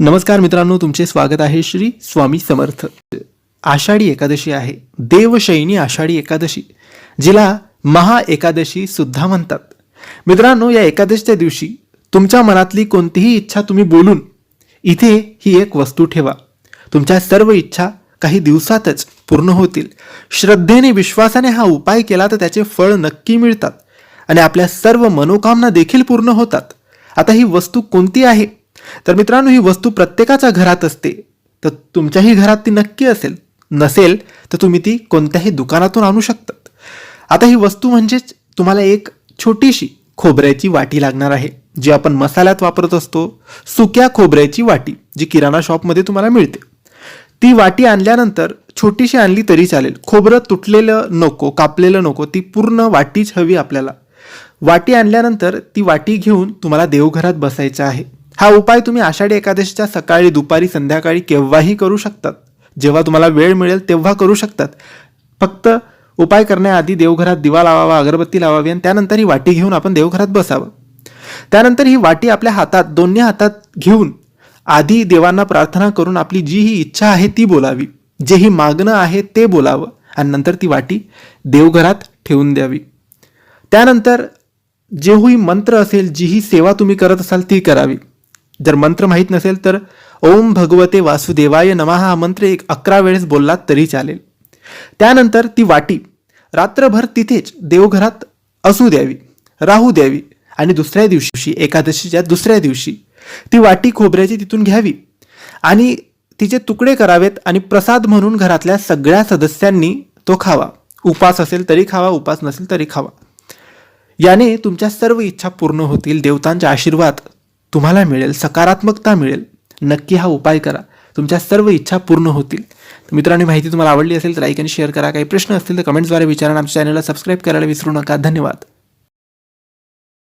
नमस्कार मित्रांनो तुमचे स्वागत आहे श्री स्वामी समर्थ. आषाढी एकादशी आहे. देवशैनी आषाढी एकादशी जिला महा एकादशी सुद्धा म्हणतात. मित्रांनो या एकादशीच्या दिवशी तुमच्या मनातली कोणतीही इच्छा तुम्ही बोलून इथे ही एक वस्तू ठेवा. तुमच्या सर्व इच्छा काही दिवसातच पूर्ण होतील. श्रद्धेने विश्वासाने हा उपाय केला तर त्याचे फळ नक्की मिळतात आणि आपल्या सर्व मनोकामना देखील पूर्ण होतात. आता ही वस्तू कोणती आहे? तर मित्रांनो ही वस्तू प्रत्येकाच्या घरात असते. तर तुमच्याही घरात ती नक्की असेल. नसेल तर तुम्ही ती कोणत्याही दुकानातून आणू शकतात. आता ही वस्तू म्हणजेच तुम्हाला एक छोटीशी खोबऱ्याची वाटी लागणार आहे जी आपण मसाल्यात वापरत असतो. सुक्या खोबऱ्याची वाटी जी किराणा शॉपमध्ये तुम्हाला मिळते. ती वाटी आणल्यानंतर छोटीशी आणली तरी चालेल. खोबरं तुटलेलं नको कापलेलं नको ती पूर्ण वाटीच हवी आपल्याला. वाटी आणल्यानंतर ती वाटी घेऊन तुम्हाला देवघरात बसायचं आहे. हा उपाय तुम्ही आषाढी एकादशीच्या सकाळी दुपारी संध्याकाळी केव्हाही करू शकतात. जेव्हा तुम्हाला वेळ मिळेल तेव्हा करू शकतात. फक्त उपाय करण्याआधी देवघरात दिवा लावावा अगरबत्ती लावावी आणि त्यानंतर ही वाटी घेऊन आपण देवघरात बसावं. त्यानंतर ही वाटी आपल्या हातात दोन्ही हातात घेऊन आधी देवांना प्रार्थना करून आपली जी ही इच्छा आहे ती बोलावी. जे ही मागणं आहे ते बोलावं आणि नंतर ती वाटी देवघरात ठेवून द्यावी. त्यानंतर जे मंत्र असेल जी ही सेवा तुम्ही करत असाल ती करावी. जर मंत्र माहीत नसेल तर ओम भगवते वासुदेवाय नमः हा मंत्र एक अकरा वेळेस बोललात तरी चालेल. त्यानंतर ती वाटी रात्रभर तिथेच देवघरात असू द्यावी राहू द्यावी आणि दुसऱ्या दिवशी एकादशीच्या दुसऱ्या दिवशी ती वाटी खोबऱ्याची तिथून घ्यावी आणि तिचे तुकडे करावेत आणि प्रसाद म्हणून घरातल्या सगळ्या सदस्यांनी तो खावा. उपास असेल तरी खावा उपास नसेल तरी खावा. याने तुमच्या सर्व इच्छा पूर्ण होतील देवतांचे आशीर्वाद तुम्हाला मिळेल सकारात्मकता मिळेल. नक्की हा उपाय करा. तुमच्या सर्व इच्छा पूर्ण होतील. तर मित्रांनो माहिती तुम्हाला आवडली असेल तर लाईक आणि शेअर करा. काही प्रश्न असतील तर कमेंट्सद्वारे विचारा आमच्या चॅनलला सबस्क्राईब करायला विसरू नका. धन्यवाद.